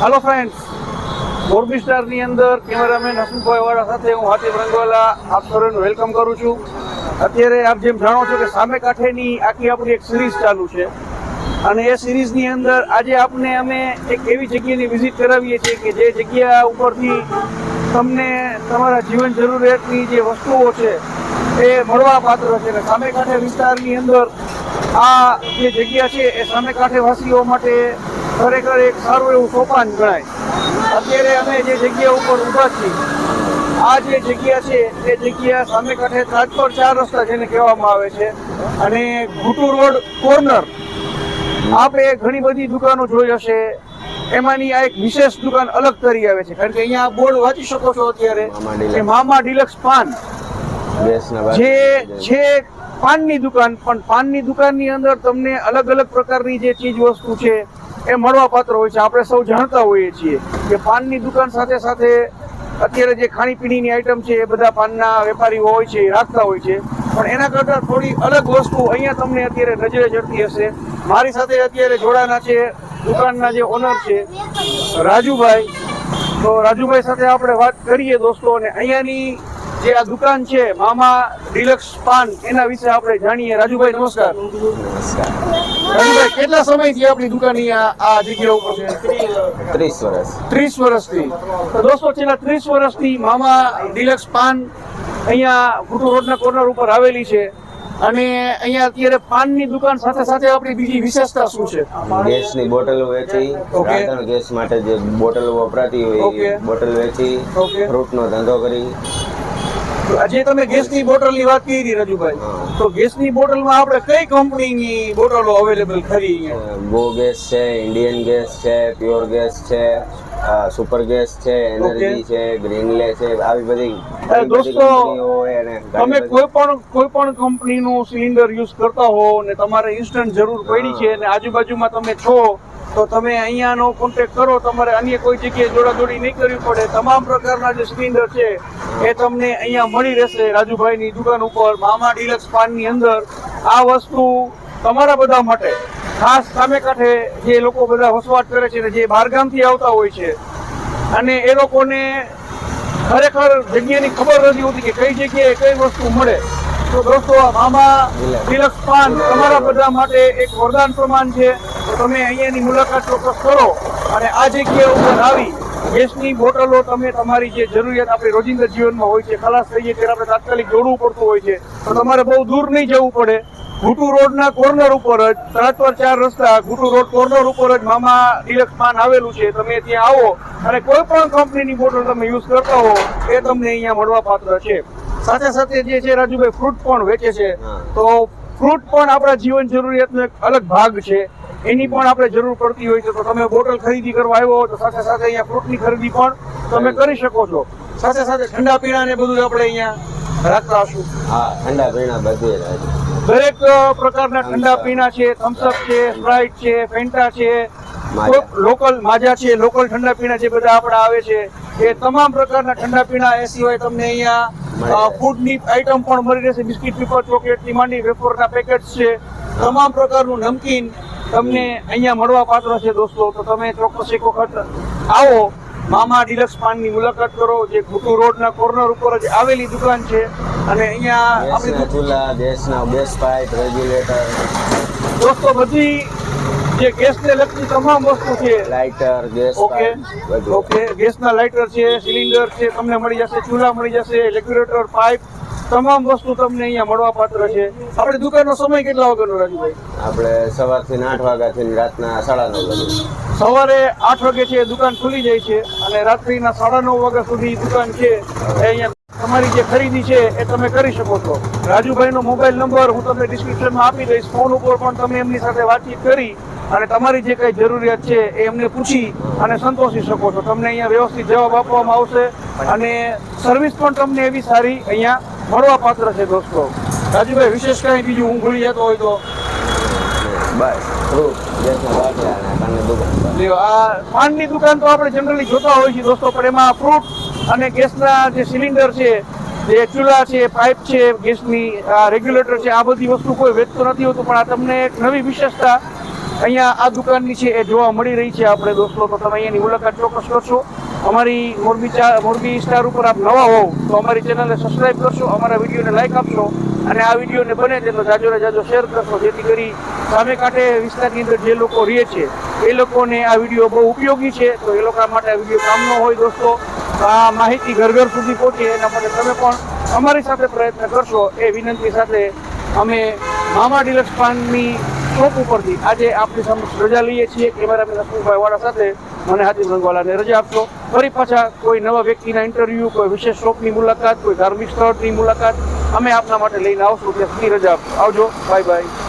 હાલો friends Morbi સ્ટારની અંદર cameraman Hasmubhai વાળા સાથે હું હાથીમ રંગવાલા આપ સૌને વેલકમ કરું છું. અત્યારે આપ જેમ જાણો છો કે સામે કાંઠેની આખી આપણી એક સિરીઝ ચાલુ છે. અને એ સિરીઝની અંદર આજે આપને અમે એક એવી જગ્યાની વિઝિટ કરાવીએ છીએ કે જે જગ્યા ઉપરથી તમને તમારા જીવન જરૂરિયાતની જે વસ્તુઓ છે એ મળવા પાત્ર છે. અને સામે કાંઠે વિસ્તારની અંદર આ જે જગ્યા છે એ સામે કાંઠે વાસીઓ માટે ખરેખર એક સારું એવું સોપાન ગણાય. અત્યારે અમે જે જગ્યા ઉપર ઊભા છીએ આ જે જગ્યા છે એ જગ્યા સામે કાંઠે રાજકોટ ચાર રસ્તા જેને કહેવામાં આવે છે. અને ઘૂટુ રોડ કોર્નર આપણે ઘણી બધી દુકાનો જોઈ હશે. એમાંની આ એક વિશેષ દુકાન અલગ કરી આવે છે. કારણ કે અહીંયા બોર્ડ વાંચી શકો છો અત્યારે મામા ડિલક્સ. કે મામા ડિલક્સ પાન. જે છે પાનની દુકાન પણ પાનની દુકાનની અંદર તમને અલગ અલગ પ્રકારની જે ચીજ વસ્તુ છે એ મળવા પાત્ર હોય છે. આપણે સૌ જાણતા હોઈએ છીએ કે પાનની દુકાન સાથે સાથે અત્યારે જે ખાણીપીણીની આઈટમ છે, એ બધા પાનના વેપારીઓ હોય છે, એ રાખતા હોય છે. પણ એના કરતાં થોડી અલગ વસ્તુ અહીંયા તમને અત્યારે નજરે ચડતી હશે. મારી સાથે અત્યારે જોડાના છે દુકાનના જે ઓનર છે, રાજુભાઈ. તો રાજુભાઈ સાથે આપણે વાત કરીએ દોસ્તો, અને અહીંયાની જે આ દુકાન છે મામા ડિલક્સ પાન એના વિશે આપણે જાણીએ. રાજુભાઈ નમસ્કાર. રાજુભાઈ કેટલા સમયથી આપણી દુકાન અહીંયા આ જગ્યા ઉપર છે? ત્રીસ વર્ષ. ત્રીસ વર્ષથી. તો દોસ્તો છેલ્લા ત્રીસ વર્ષથી મામા ડિલક્સ પાન અહીંયા ગુટુ રોડના કોર્નર ઉપર આવેલી છે. અને અહીંયા અત્યારે પાનની દુકાન સાથે સાથે આપણી બીજી વિશેષતા શું છે? ગેસની બોટલો વેચી રાંધણ ગેસ માટે જે બોટલો વપરાતી હોય એ બોટલ વેચી. ફ્રૂટનો ધંધો કરી આજે તમે ગેસની બોટલની વાત કરી રાજુભાઈ. રજુભાઈ તો ગેસની બોટલમાં આપણે કઈ કંપનીની બોટલો અવેલેબલ ખરી ગો ગેસ છે ઇન્ડિયન ગેસ છે પ્યોર ગેસ છે સુપર ગેસ છે એનર્જી છે ગ્રીનલે છે આવી બધી દોસ્તો, અને તમે કોઈ પણ કોઈ પણ કંપનીનું સિલિન્ડર યુઝ કરતા હો ને તમારે ઇન્સ્ટન્ટ જરૂર પડી છે અને આજુબાજુમાં તમે છો તો તમે અહીંયાનો કોન્ટેક્ટ કરો તમારે અન્ય કોઈ જગ્યાએ જોડાજોડી નહીં કરવી પડે. તમામ પ્રકારના જે સિલિન્ડર છે એ તમને અહીંયા મળી રહેશે રાજુભાઈની દુકાન ઉપર, મામા ડિલક્સ પાનની અંદર. આ વસ્તુ તમારા બધા માટે. ખાસ સામે કાંઠે જે લોકો બધા વસવાટ કરે છે જે બહારગામથી આવતા હોય છે. અને એ લોકોને ખરેખર જગ્યાની ખબર નથી હોતી કે કઈ જગ્યાએ કઈ વસ્તુ મળે. તો દોસ્તો મામા ડિલક્સ પાન તમારા બધા માટે એક વરદાન પ્રમાણ છે. તમે અહીંયાની મુલાકાત ચોક્કસ કરો અને આ જગ્યા ઉપર આવી ગેસની બોટલો તમે તમારી જે જરૂરિયાત આપણી રોજિંદા જીવનમાં હોય છે ખલાસ થઈ જાય ત્યારે આપણે તાત્કાલિક જોડવું પડતું હોય છે. તો તમારે બહુ દૂર નહીં જવું પડે. ઘૂટુ રોડના કોર્નર ઉપર જ ત્રણ પર ચાર રસ્તા ઘૂટુ રોડ કોર્નર ઉપર જ મામા ડિલક્સ પાન આવેલું છે. તમે ત્યાં આવો અને કોઈ પણ કંપનીની બોટલ તમે યુઝ કરતા હો એ તમને અહીંયા મળવા પાત્ર છે. સાથે સાથે જે છે રાજુભાઈ ફ્રૂટ પણ વેચે છે. તો ફ્રૂટ પણ આપણા જીવન જરૂરિયાતનો એક અલગ ભાગ છે. એની પણ આપણે જરૂર પડતી હોય છે તો તમે બોટલ ખરીદી કરવા આવ્યો તો સાથે સાથે અહીંયા ફ્રૂટની ખરીદી પણ તમે કરી શકો છો. સાથે સાથે ઠંડા પીણા ને બધું આપણે અહીંયા રાખતા હશું. હા ઠંડા પીણા બધું દરેક પ્રકારના ઠંડા પીણા છે થમ્સઅપ છે સ્પ્રાઇટ છે ફેન્ટા છે લોકલ માજા છે લોકલ ઠંડા પીણા જે બધા આપણા આવે છે એ તમામ પ્રકારના ઠંડા પીણા એ સિવાય તમને અહીંયા. ફૂડની આઈટમ પણ મળી રહેશે. બિસ્કિટ પેપર ચોકલેટથી માંડી વેફરના પેકેટ્સ છે. તમામ પ્રકારનું નમકીન તમને અહીંયા મળવા પાત્ર છે દોસ્તો તો તમે ચોક્કસ એક વખત આવો. મામા ડિલક્સ પાનની મુલાકાત કરો જે ગુટુ રોડના કોર્નર ઉપર જ આવેલી દુકાન છે. અને અહીંયા આપણી ચૂલા ગેસના ગેસ પાઇપ રેગ્યુલેટર દોસ્તો બધી જે ગેસને લગતી તમામ વસ્તુ છે. Lighter gas okay. ઓકે. ગેસના લાઇટર છે સિલિન્ડર છે તમને મળી જશે ચૂલા મળી જશે રેગ્યુલેટર પાઇપ તમામ વસ્તુ તમને અહીંયા મળવા પાત્ર છે. આપણી દુકાનનો સમય કેટલા વાગ્યાનો રાજુભાઈ આપણે સવારથી આઠ વાગ્યાથી રાતના સાડા નવ વાગે. સવારે આઠ વાગે છે દુકાન ખુલી જાય છે અને રાત્રિના સાડા નવ વાગ્યા સુધી દુકાન છે એ અહીંયા તમારી જે ખરીદી છે એ તમે કરી શકો છો. રાજુભાઈનો મોબાઈલ નંબર હું તમને ડિસ્ક્રિપ્શનમાં આપી દઈશ. ફોન ઉપર પણ તમે એમની સાથે વાતચીત કરી અને તમારી જે કઈ જરૂરિયાત છે એ એમને પૂછી અને સંતોષી શકો છો. તમને અહીંયા વ્યવસ્થિત જવાબ આપવામાં આવશે અને સર્વિસ પણ તમને એવી સારી અહીંયા મળવા પાત્ર છે દોસ્તો. રાજુભાઈ વિશેષ કાંઈ બીજું હું ભૂલી જતો હોય તો? બસ આ પાનની દુકાન તો આપણે જનરલી જોતા હોઈએ છીએ દોસ્તો પણ એમાં ફ્રૂટ અને ગેસના જે સિલિન્ડર છે જે ચૂલા છે પાઇપ છે ગેસની રેગ્યુલેટર છે આ બધી વસ્તુ કોઈ વેચતો નથી હોતું પણ આ તમને એક નવી વિશેષતા અહીંયા આ દુકાનની છે એ જોવા મળી રહી છે આપણે દોસ્તો. તો તમે અહીંયાની મુલાકાત ચોક્કસ કરશો. અમારી મોરબી ચા મોરબી સ્ટાર ઉપર આપ નવા હોવ, તો અમારી ચેનલને સબસ્ક્રાઇબ કરશો, અમારા વિડીયોને લાઇક આપશો, અને આ વિડીયોને બને તેટલો જાજો ને જાજો શેર કરશો, જેથી કરી સામે કાંઠે વિસ્તારની અંદર જે લોકો રહે છે, એ લોકોને આ વીડિયો બહુ ઉપયોગી છે. તો એ લોકો માટે આ વીડિયો કામનો હોય દોસ્તો આ માહિતી ઘર ઘર સુધી પહોંચે, એના માટે તમે પણ અમારી સાથે પ્રયત્ન કરશો. એ વિનંતી સાથે અમે મામા ડિલક્સ પાનની શોપ ઉપરથી આજે આપની સમક્ષ રજા લઈએ છીએ. કેમેરામેન હસમુખભાઈ વાળા સાથે મને હાથીમ રંગવાલાને રજા આપશો. ફરી પાછા કોઈ નવા વ્યક્તિના ઇન્ટરવ્યૂ કોઈ વિશેષ શોપની મુલાકાત, કોઈ ધાર્મિક સ્થળની મુલાકાત, અમે આપના માટે લઈને આવશું. ત્યાં સુધી રજા આપશો આવજો. Bye bye